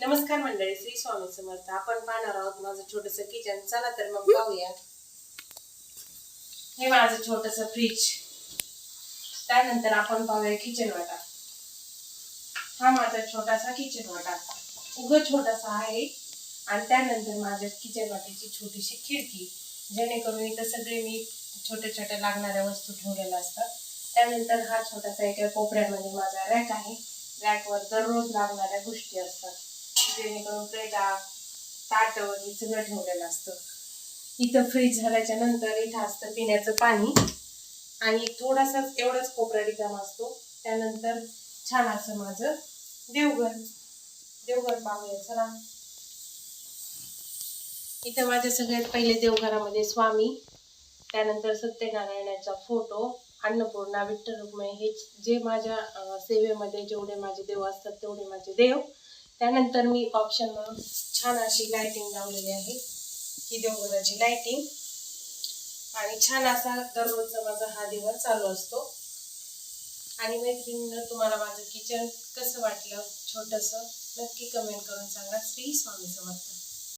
नमस्कार मंडळी श्री स्वामी समर्थ. आपण पाहणार आहोत माझं छोटस किचन चला तर मग पाहूया. हे माझं छोटस फ्रीज त्यानंतर आपण पाहूया किचन वाटा. हा माझा छोटासा किचन वाटा. उग छोटासा आहे. आणि त्यानंतर माझ्या किचन वाट्याची छोटीशी खिडकी. जेणेकरून इथं सगळे मी छोट्या छोट्या लागणाऱ्या वस्तू ठेवलेल्या असतात. त्यानंतर हा छोटासा एका कोपऱ्यामध्ये माझा रॅक आहे. रॅकवर दररोज लागणाऱ्या गोष्टी असतात. जेणेकरून प्लेटा ताट हे सगळं ठेवलेलं असतं. इथं फ्रीज झाल्याच्यानंतर इथं असतं पिण्याचं पाणी. आणि थोडासा एवढाच कोपरा रिकामा असतो. त्यानंतर छान असं माझं देवघर. देवघर पाहूया चला. इथं माझ्या सगळ्यात पहिले देवघरामध्ये स्वामी त्यानंतर सत्यनारायणाचा फोटो अन्नपूर्णा विठ्ठल रुक्मय हे जे माझ्या सेवेमध्ये जेवढे माझे देव असतात तेवढे माझे देव. त्यानंतर मी ऑप्शन म्हणून छान अशी लायटिंग लावलेली आहे. ही देवघराची लायटिंग आणि छान असा दररोजचा माझा हा दिवस चालू असतो. आणि मैत्रिणीनं तुम्हाला माझं किचन कसं वाटलं? छोटंसं नक्की कमेंट करून सांगा. श्री स्वामी समर्थ.